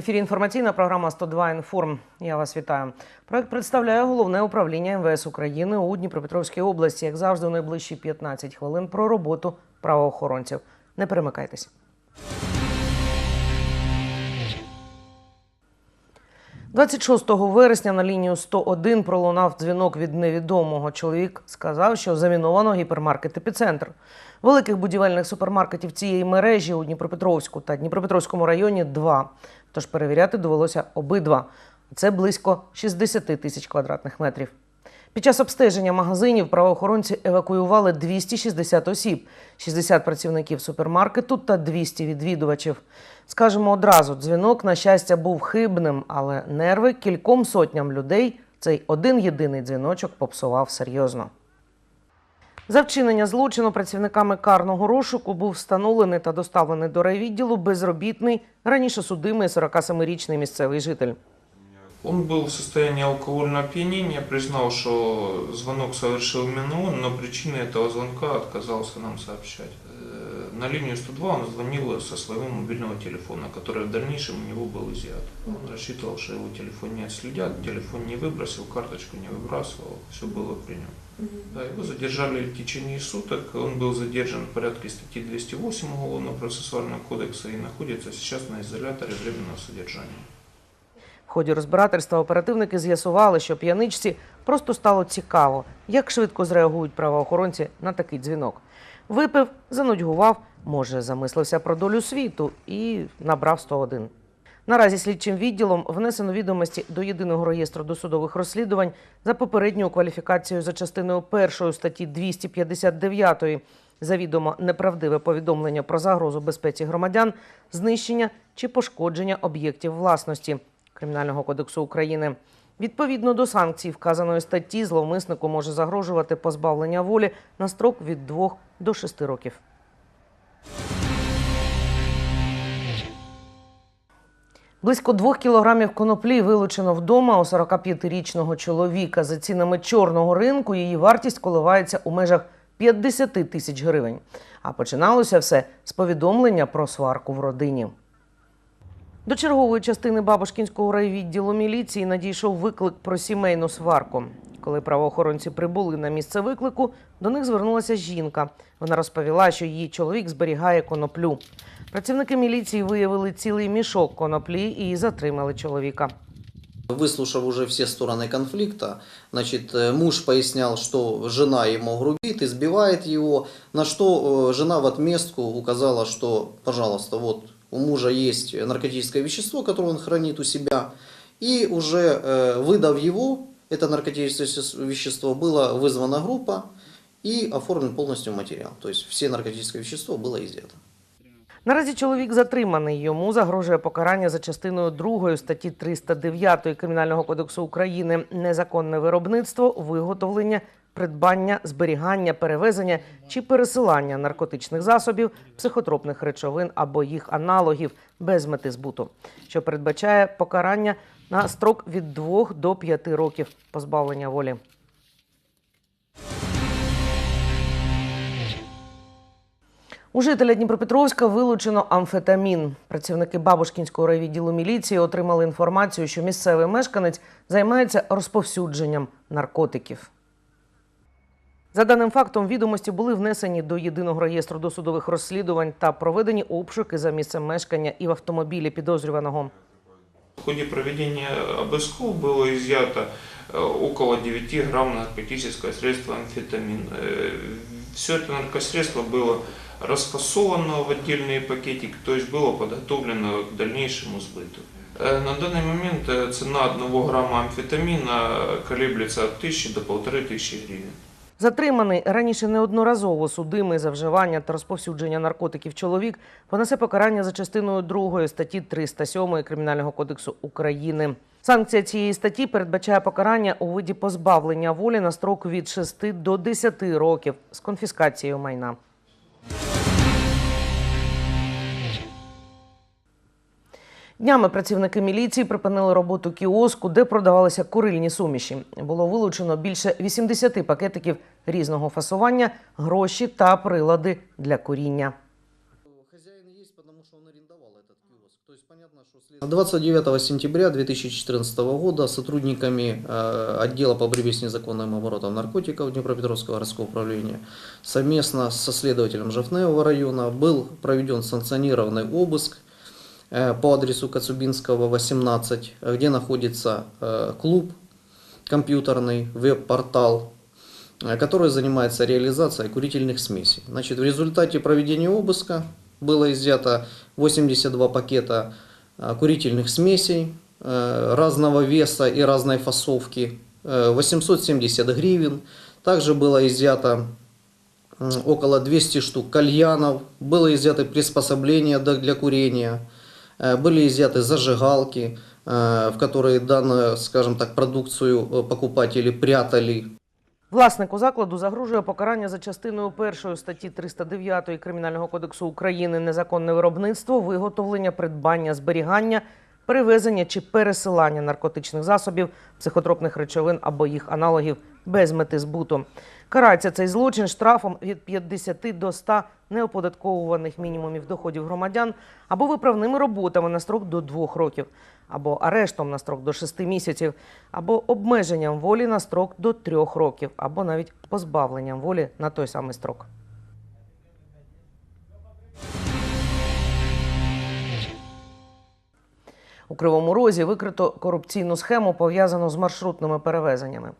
ефірі інформаційна програма 102 інформ. Я вас вітаю. Проект представляє головне управління МВС України у Дніпропетровській області. Як завжди, у найближчі 15 хвилин про роботу правоохоронців. Не перемикайтесь. «26 вересня на лінію 101 пролунав дзвінок від невідомого. Чоловік сказав, що заміновано гіпермаркет «Епіцентр». Великих будівельних супермаркетів цієї мережі у Дніпропетровську та Дніпропетровському районі два. Тож перевіряти довелося обидва. Це близько 60 тисяч квадратних метрів. Під час обстеження магазинів правоохоронці евакуювали 260 осіб, 60 працівників супермаркету та 200 відвідувачів. Скажемо одразу, дзвінок, на щастя, був хибним, але нерви кільком сотням людей цей один єдиний дзвіночок попсував серйозно. За вчинення злочину працівниками карного розшуку був встановлений та доставлений до райвідділу безробітний, раніше судимий 47-річний місцевий житель. Он был в состоянии алкогольного опьянения, признал, что звонок совершил именно он, но причины этого звонка отказался нам сообщать. Э, На линию 102 он звонил со своего мобильного телефона, который в дальнейшем у него был изъят. Он рассчитывал, что его телефон не отследят, телефон не выбросил, карточку не выбрасывал, все было при нем. Да, его задержали в течение суток, он был задержан в порядке статьи 208 Уголовного процессуального кодекса и находится сейчас на изоляторе временного содержания. В ході розбирательства оперативники з'ясували, що п'яничці просто стало цікаво, як швидко зреагують правоохоронці на такий дзвінок. Випив, занудьгував, може, замислився про долю світу і набрав 101. Наразі слідчим відділом внесено відомості до єдиного реєстру досудових розслідувань за попередньою кваліфікацією за частиною першої статті 259 завідомо неправдиве повідомлення про загрозу безпеці громадян, знищення чи пошкодження об'єктів власності Кримінального кодексу України. Відповідно до санкцій вказаної статті, зловмиснику може загрожувати позбавлення волі на строк від 2 до 6 років. Близько двох кілограмів коноплі вилучено вдома у 45-річного чоловіка. За цінами чорного ринку її вартість коливається у межах 50 тисяч гривень. А починалося все з повідомлення про сварку в родині. До чергової частини Бабушкінського райвідділу міліції надійшов виклик про сімейну сварку. Коли правоохоронці прибули на місце виклику, до них звернулася жінка. Вона розповіла, що її чоловік зберігає коноплю. Працівники міліції виявили цілий мішок коноплі і затримали чоловіка. Выслушав уже все стороны конфликта, значит, э, муж пояснял, что жена ему грубит, избивает его, на что э, жена в отместку указала, что, пожалуйста, вот у мужа есть наркотическое вещество, которое он хранит у себя, и уже э, выдав его, это наркотическое вещество, была вызвана группа и оформлен полностью материал. То есть все наркотическое вещество было изъято. Наразі чоловік затриманий. Йому загрожує покарання за частиною 2 статті 309 Кримінального кодексу України незаконне виробництво, виготовлення, придбання, зберігання, перевезення чи пересилання наркотичних засобів, психотропних речовин або їх аналогів без мети збуту, що передбачає покарання на строк від 2 до 5 років позбавлення волі. У жителя Дніпропетровська вилучено амфетамін. Працівники Бабушкінського райвідділу міліції отримали інформацію, що місцевий мешканець займається розповсюдженням наркотиків. За даним фактом, відомості були внесені до єдиного реєстру досудових розслідувань та проведені обшуки за місцем мешкання і в автомобілі підозрюваного. В ходе проведения обысков было изъято э, около 9 грамм наркотического средства амфетамин. Все это наркосредство было расфасовано в отдельные пакетики, то есть было подготовлено к дальнейшему сбыту. Э, На данный момент э, цена 1 грамма амфетамина колеблется от 1000 до 1500 гривен. Затриманий раніше неодноразово судимий за вживання та розповсюдження наркотиків чоловік понесе покарання за частиною 2 статті 307 Кримінального кодексу України. Санкція цієї статті передбачає покарання у виді позбавлення волі на строк від 6 до 10 років з конфіскацією майна. Днями працівники міліції припинили роботу кіоску, де продавалися курильні суміші. Було вилучено більше 80 пакетиків різного фасування, гроші та прилади для куріння. Хозяин есть, потому что он арендовал этот киоск. То есть понятно, 29 сентября 2014 года сотрудниками э, отдела по борьбе с незаконным оборотом наркотиков Днепропетровского городского управления совместно со следователем Жовтневого района был проведен санкционированный обыск э, по адресу Коцубинского, 18, где находится э, клуб компьютерный, веб-портал, э, который занимается реализацией курительных смесей. Значит, в результате проведения обыска было изъято 82 пакета э, курительных смесей э, разного веса и разной фасовки, э, 870 гривен. Также было изъято около 200 штук кальянов, было изъято приспособления для курения, э, были изъяты зажигалки, э, в которые данную, скажем так, продукцию э, покупатели прятали Власнику закладу загрожує покарання за частиною першої статті 309 Кримінального кодексу України незаконне виробництво, виготовлення, придбання, зберігання, перевезення чи пересилання наркотичних засобів, психотропних речовин або їх аналогів без мети збуту. Карається цей злочин штрафом від 50 до 100 неоподатковуваних мінімумів доходів громадян або виправними роботами на строк до 2 років, або арештом на строк до 6 місяців, або обмеженням волі на строк до 3 років, або навіть позбавленням волі на той самий строк. У Кривому Розі викрито корупційну схему, пов'язану з маршрутними перевезеннями.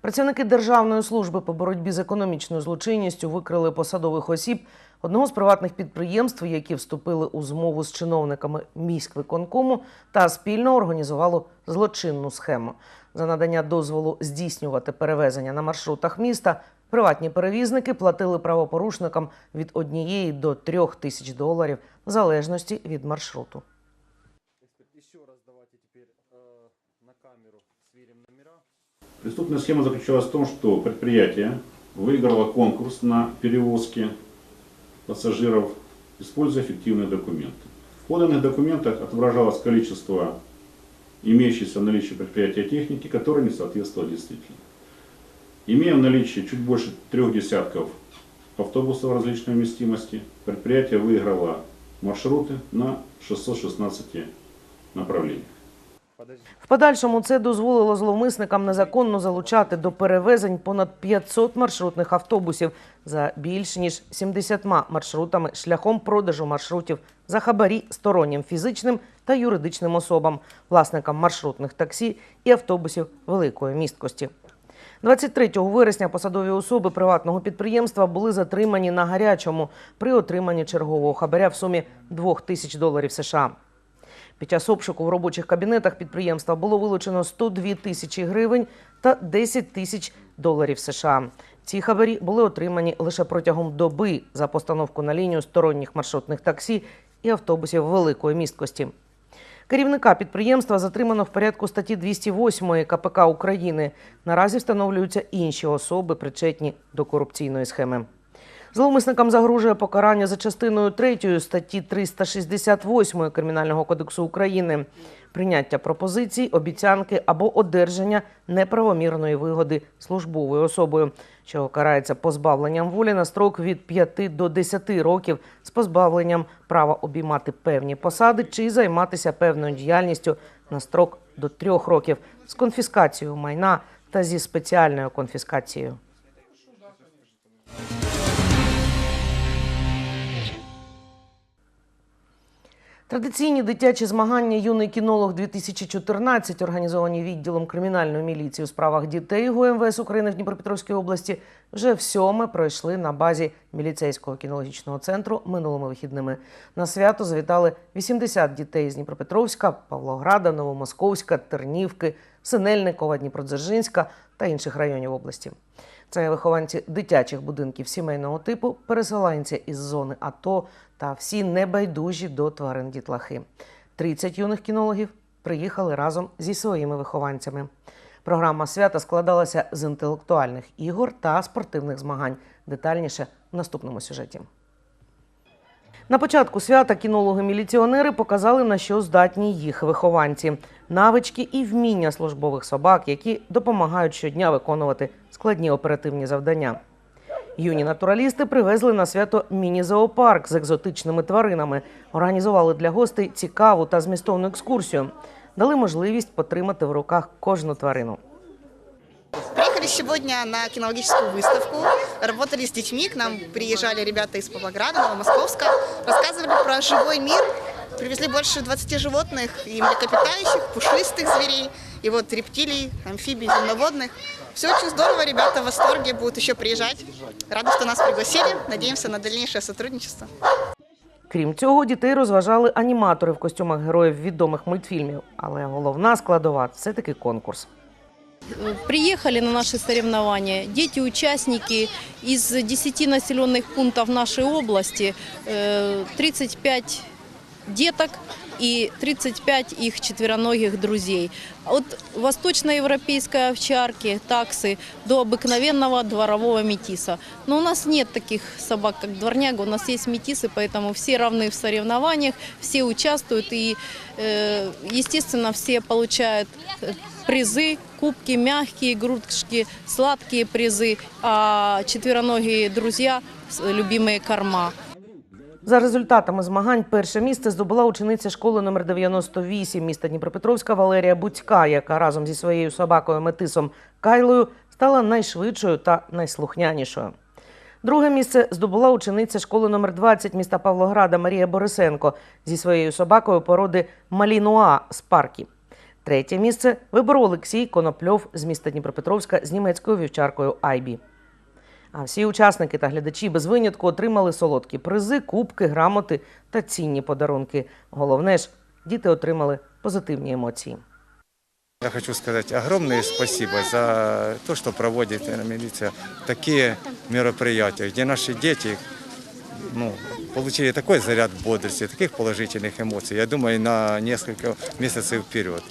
Працівники Державної служби по боротьбі з економічною злочинністю викрили посадових осіб одного з приватних підприємств, які вступили у змову з чиновниками міськвиконкому та спільно організували злочинну схему. За надання дозволу здійснювати перевезення на маршрутах міста приватні перевізники платили правопорушникам від однієї до трьох тисяч доларів в залежності від маршруту. Преступная схема заключалась в том, что предприятие выиграло конкурс на перевозки пассажиров, используя фиктивные документы. В поданных документах отображалось количество имеющейся в наличии предприятия техники, которая не соответствовала действительно. Имея в наличии чуть больше трех десятков автобусов различной вместимости, предприятие выиграло маршруты на 616 направлениях. В подальшому це дозволило зловмисникам незаконно залучати до перевезень понад 500 маршрутних автобусів за більш ніж 70 маршрутами шляхом продажу маршрутів за хабарі стороннім фізичним та юридичним особам, власникам маршрутних таксі і автобусів великої місткості. 23 вересня посадові особи приватного підприємства були затримані на гарячому при отриманні чергового хабаря в сумі 2 тисяч доларів США. Під час обшуку в робочих кабінетах підприємства було вилучено 102 тисячі гривень та 10 тисяч доларів США. Ці хабарі були отримані лише протягом доби за постановку на лінію сторонніх маршрутних таксі і автобусів великої місткості. Керівника підприємства затримано в порядку статті 208 КПК України. Наразі встановлюються інші особи, причетні до корупційної схеми. Зловмисникам загрожує покарання за частиною 3 статті 368 Кримінального кодексу України, прийняття пропозицій, обіцянки або одержання неправомірної вигоди службовою особою, що карається позбавленням волі на строк від 5 до 10 років з позбавленням права обіймати певні посади чи займатися певною діяльністю на строк до 3 років з конфіскацією майна та зі спеціальною конфіскацією. Традиційні дитячі змагання Юний кінолог 2014 організовані відділом кримінальної міліції у справах дітей ГУМВС України в Дніпропетровській області вже всьоме пройшли на базі міліцейського кінологічного центру минулими вихідними. На свято завітали 80 дітей з Дніпропетровська, Павлограда, Новомосковська, Тернівки, Синельникова, Дніпродзержинська та інших районів області. Це вихованці дитячих будинків сімейного типу, переселенці із зони АТО та всі небайдужі до тварин дітлахи. 30 юних кінологів приїхали разом зі своїми вихованцями. Програма свята складалася з інтелектуальних ігор та спортивних змагань. Детальніше в наступному сюжеті. На початку свята кінологи-міліціонери показали, на що здатні їх вихованці, навички і вміння службових собак, які допомагають щодня виконувати складні оперативні завдання. Юні натуралісти привезли на свято міні-зоопарк з екзотичними тваринами, організували для гостей цікаву та змістовну екскурсію, дали можливість потримати в руках кожну тварину. Приехали сегодня на кинологическую выставку, работали с детьми, к нам приезжали ребята из Павлограда, Новомосковска, рассказывали про живой мир, привезли больше 20 животных, и млекопитающих, пушистых зверей, и вот рептилий, амфибий, земноводных. Все очень здорово, ребята в восторге, будут еще приезжать. Рады, что нас пригласили, надеемся на дальнейшее сотрудничество. Крім цього, дітей розважали аніматори в костюмах героїв відомих мультфільмів. Але головна складова це таки конкурс. Приехали на наши соревнования дети-участники из 10 населенных пунктов нашей области, э, 35 деток и 35 их четвероногих друзей. От восточноевропейской овчарки, таксы до обыкновенного дворового метиса. Но у нас нет таких собак, как дворняга, у нас есть метисы, поэтому все равны в соревнованиях, все участвуют и, э, естественно, все получают э, призы, кубки, мягкие игрушки, сладкие призы, а четвероногие друзья – любимые корма. За результатами змагань перше місце здобула учениця школи номер 98 міста Дніпропетровська Валерія Будька, яка разом зі своєю собакою Метисом Кайлою стала найшвидшою та найслухнянішою. Друге місце здобула учениця школи номер 20 міста Павлограда Марія Борисенко зі своєю собакою породи Малінуа з паркі. Третє місце виборов Олексій Конопльов з міста Дніпропетровська з німецькою вівчаркою Айбі. А всі учасники та глядачі без винятку отримали солодкі призи, кубки, грамоти та цінні подарунки. Головне ж, діти отримали позитивні емоції. Я хочу сказать огромное спасибо за то, что проводит э, милиция такие мероприятия, где наши дети ну, получили такой заряд бодрости, таких положительных эмоций, я думаю, на несколько месяцев вперед.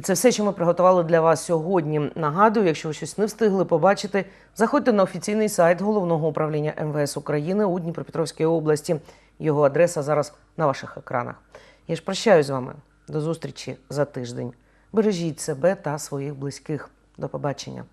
І це все, що ми приготували для вас сьогодні. Нагадую, якщо ви щось не встигли побачити, заходьте на офіційний сайт головного управління МВС України у Дніпропетровській області. Його адреса зараз на ваших екранах. Я ж прощаюсь з вами. До зустрічі за тиждень. Бережіть себе та своїх близьких. До побачення.